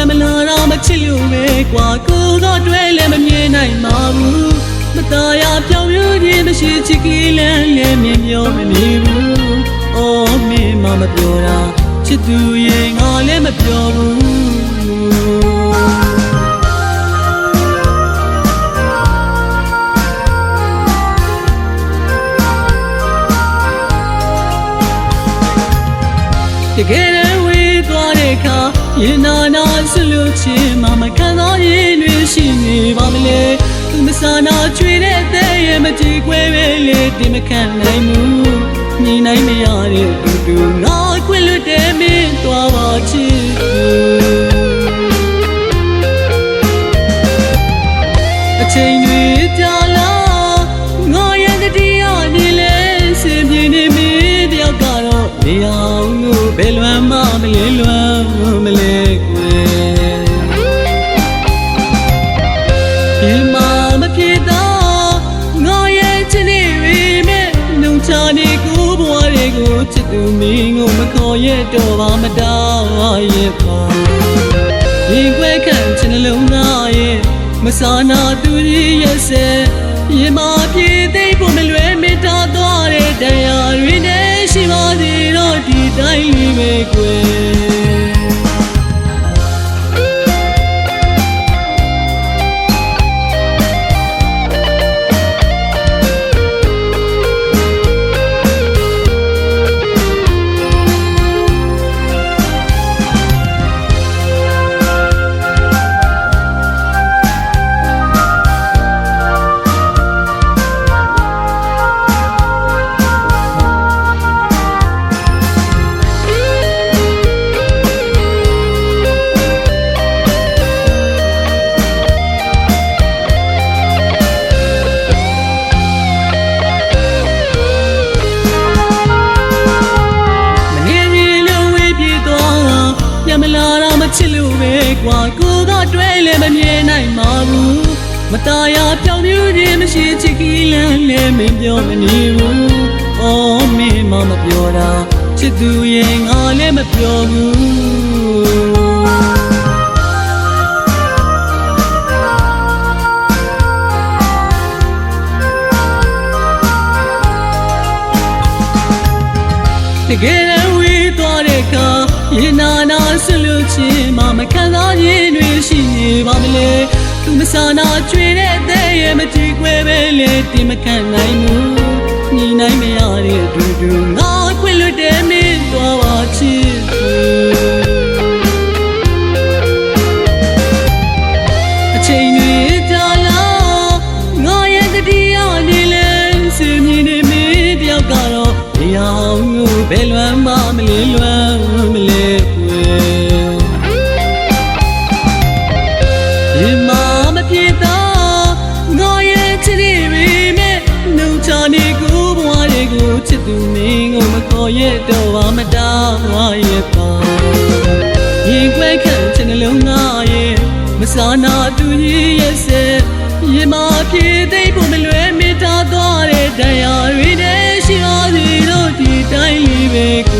ပြန်မလာတော့မချစ်လို့ပဲกว่าကိုသောတွဲလည်းမမြင်နိုင်ပါဘူးမตายရပြောင်းရခြင်းမရှိချစ်ကလေးလည်းလည်းမမျောမနေဘူးအော်မင်းမမပြောတာချစ်သူရဲ့ငါလည်းမပြောဘူးတကယ်လည်းဝေးသွားတဲ့အခါ ရင်နာနာဆလို့ချင်းမမခံသောရင်တွေရှိနေပါမလဲသူမဆာနာချွေတဲ့တဲ့ရဲ့မကြည့်ခွဲပဲလေတင်မခံနိုင်ဘူးညီနိုင်မရတဲ့တူတူငါခွင့်လွတ်တဲ့မင်းသွားပါချစ်အချိန်တွေကြာလာငါရဲ့တတိယနေလဲစင်ပြေနေမင်းတယောက်ကတော့နေအောင်ကိုဘယ်လွမ်းမမလဲလွမ်း ကိုမခေါ်ရတော့ပါမတားရဲ့ပါရင်ခွဲခံချင်တဲ့လုံးသားရဲ့မဆာနာသူကြီးရဲ့ဆဲရင်မပြေသိပ်ဖို့မလွယ်မေတ္တာသွားတဲ့တရားတွေနဲ့ရှိပါသေးတော့ဒီတိုင်းလေးပဲကွယ် ပဲကွာကိုကတွဲလည်းမမြင်နိုင်ပါဘူးမตายာပြောင်းပြူခြင်းမရှိချစ်ကီးလန်းလည်းမပြောမနေဘူးအော်မင်းမမပြောတာချစ်သူရဲ့ငါလည်းမပြောဘူး တကယ်လည်းဝေးသွားတဲ့အခါ ရင်နာနာဆလို့ချင်းမမခံစားရင်တွေရှိနေပါမလဲသူမဆာနာကျွေတဲ့တဲ့ရဲ့မကြည့်ခွဲပဲလေတင်မခံနိုင်ဘူးညီနိုင်မရတဲ့ဒူဒူငါခွင့်လွတ်တဲ့မင်းသွားပါချစ်သူအချိန်တွေကြာလာငါရဲ့တတိယနေလဲစင်မြင်နေမင်းတယောက်ကတော့နေအောင်ကိုဘယ်လွမ်းမ ရဲ့တော့ဝမတာဝါရဲ့ပါရင်ခွဲခန့်ချင်နှလုံးသားရဲ့မစာနာသူကြီးရဲ့ဆက်ရင်မပြေသိဖို့မလွယ်မေတ္တာသွားတဲ့တရားတွေနဲ့ရှိပါသည်တို့ဒီတိုင်းလေးပဲကို